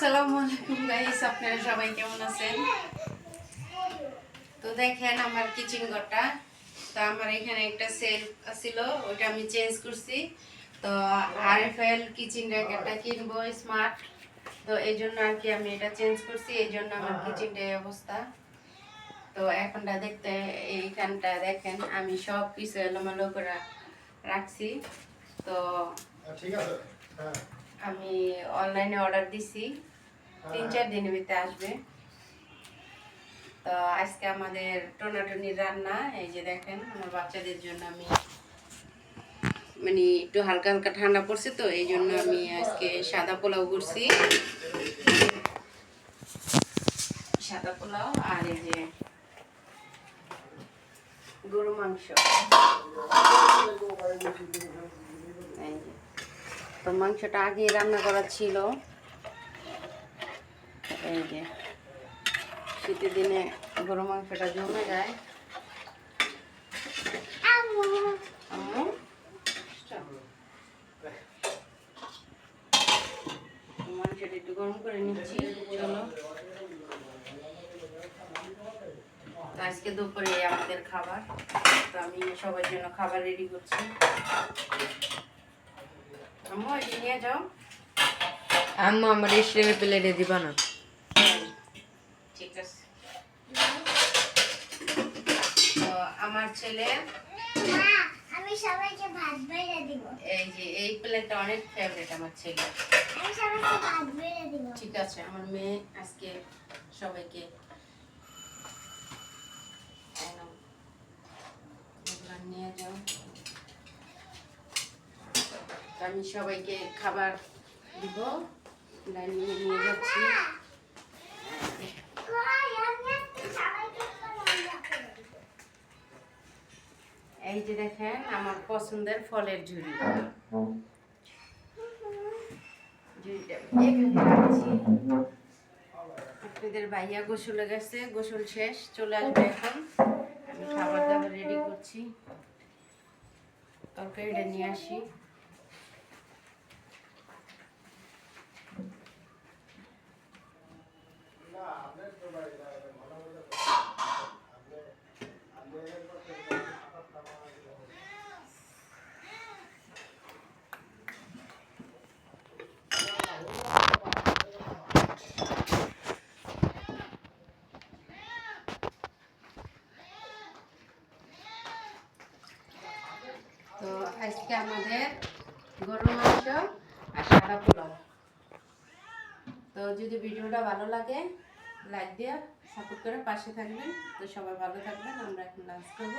আসসালামু আলাইকুম গাইস আপনারা সবাই কেমন আছেন? তো দেখেন আমার কিচেন ঘরটা। তো আমার এখানে একটা সেল ছিল ওটা আমি চেঞ্জ করছি। তো আরএফএল কিচেন র্যাকেটটা কিনবো স্মার্ট তো এই জন্য আর কি আমি এটা চেঞ্জ করছি এই জন্য আমার কিচেনটা এই অবস্থা। তো এখনটা দেখতে, এইখানটা দেখেন, আমি সব কিছু এলোমেলো করে রাখছি। তো ঠিক আছে। হ্যাঁ। আমি অনলাইনে অর্ডার দিছি। তিন চার দিনের ভিতরে আসবে। তো আজকে আমাদের টোনাটুনির রান্না, এই যে দেখেন, আমার বাচ্চাদের জন্য আমি মানে একটু হালকা হালকা ঠান্ডা পড়ছে তো, এই জন্য আমি আজকে সাদা পোলাও করছি। সাদা পোলাও আর এই যে গরু মাংস। তো মাংসটা আগে রান্না করা ছিল। এই যে, শীতের দিনে গরু মাংসটা জমে যায়। মাংসটা একটু গরম করে নিচ্ছি আজকে দুপুরে আমাদের খাবার, তো আমি সবার জন্য খাবার রেডি করছি। আম্মু এটি নিয়ে যাও। আম্মু আমার স্টিলের প্লেটে দিবা না। ঠিক আছে। তো আমার ছেলে আমি সবাইকে ভাত বেড়ে দিব। এই যে এই প্লেটটা অনেক ফেভারিট আমার ছেলে। আমি সবাইকে ভাত বেড়ে দিব। ঠিক আছে আমার মেয়ে আজকে সবাইকে নিয়ে যাও তো আমি সবাইকে খাবার দিব। ডাইনিংয়ে নিয়ে যাচ্ছি। এই যে দেখেন, আমার পছন্দের ফলের ঝুড়ি। আপনাদের ভাইয়া গোসলে গেছে, গোসল শেষ, চলে আসবে এখন। আমি খাবার দাবার রেডি করছি। তরকারিটা নিয়ে আসি তো আজকে আমাদের গরু মাংস আর সাদা পোলাও। তো যদি ভিডিওটা ভালো লাগে লাইক দিয়ে সাপোর্ট করে পাশে থাকবেন। তো সবাই ভালো থাকবেন। আমরা এখন লাঞ্চ করব।